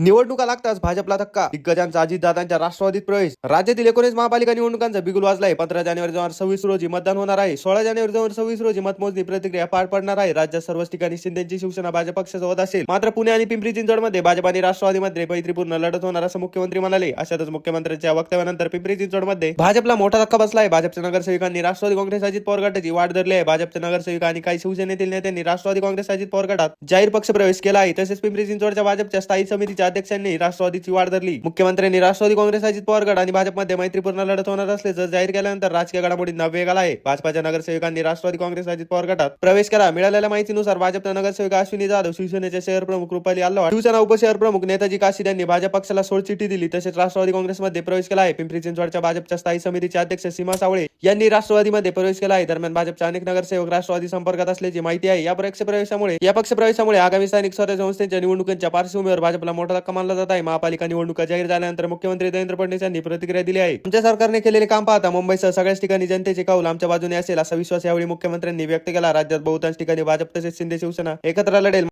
निवडणुका लागताच भाजपला धक्का. दिग्गजांचा अजितदादांच्या राष्ट्रवादीत प्रवेश. राज्यातील एकोणीस महापालिका निवडणुकांचा बिगुल वाजलाय. पंधरा जानेवारी दोन हजार सव्वीस रोजी मतदान होणार आहे. सोळा जानेवारी दोन हजार सव्वीस रोजी मतमोजणी प्रतिक्रिया पार पडणार आहे. राज्यात सर्वच ठिकाणी शिंदेची शिवसेना भाजप पक्षासोबत असेल. मात्र पुणे आणि पिंपरी चिंचवडमध्ये भाजप आणि राष्ट्रवादीमध्ये मैत्रीपूर्ण लढत होणार असं मुख्यमंत्री म्हणाले. अशातच मुख्यमंत्र्यांच्या वक्तव्यानंतर पिंपरी चिंचवडमध्ये भाजपला मोठा धक्का बसला आहे भाजपच्या नगरसेवकांनी राष्ट्रवादी काँग्रेस अजित पवार गटाची वाढ धरली आहे. भाजपच्या नगरसेविका आणि काही शिवसेनेतील नेत्यांनी राष्ट्रवादी काँग्रेस अजित पवार गटात जाहीर पक्ष प्रवेश केला आहे. तसेच पिंपरी चिंचवडच्या भाजपच्या स्थायी समितीच्या अध्यक्षांनी राष्ट्रवादीची वाढ धरली. मुख्यमंत्र्यांनी राष्ट्रवादी काँग्रेस अजित पवार गट आणि भाजपमध्ये मैत्रीपूर्ण लढत होणार असल्याचं जाहीर केल्यानंतर राजकीय घडामोडींना वेग आला आहे. भाजपाच्या नगरसेवकांनी राष्ट्रवादी काँग्रेस अजित पवार गटात प्रवेश केला मिळालेल्या माहितीनुसार भाजपच्या नगरसेविका अश्विनी जाधव शिवसेनेचे शहर प्रमुख रुपाली आल्हाड शिवसेना उपशहर प्रमुख नेताजी काशीद यांनी भाजप पक्षाला सोडचिठ्ठी दिली. तसेच राष्ट्रवादी काँग्रेसमध्ये प्रवेश केला आहे. पिंपरी चिंचवडच्या भाजपच्या स्थायी समितीचे अध्यक्ष सीमा सावळे यांनी राष्ट्रवादीमध्ये प्रवेश केला आहे. दरम्यान भाजपच्या अनेक नगरसेवक राष्ट्रवादी संपर्कात असल्याची माहिती आहे. या पक्ष प्रवेशामुळे या पक्ष प्रवेशामुळे आगामी स्थानिक स्वराज्य संस्थेच्या निवडणुकांच्या पार्श्वभूमीवर भाजपला मोठा धक्का मानला जात आहे. महापालिका निवडणुका जाहीर झाल्यानंतर मुख्यमंत्री देवेंद्र फडणवीस यांनी प्रतिक्रिया दिली आहे. आमच्या सरकारने केलेले काम पाहता मुंबईसह सगळ्याच ठिकाणी जनतेचे कौल आमच्या बाजूने असेल असा विश्वास यावेळी मुख्यमंत्र्यांनी व्यक्त केला. राज्यात बहुतांश ठिकाणी भाजप तसेच शिंदे शिवसेना एकत्र लढेल.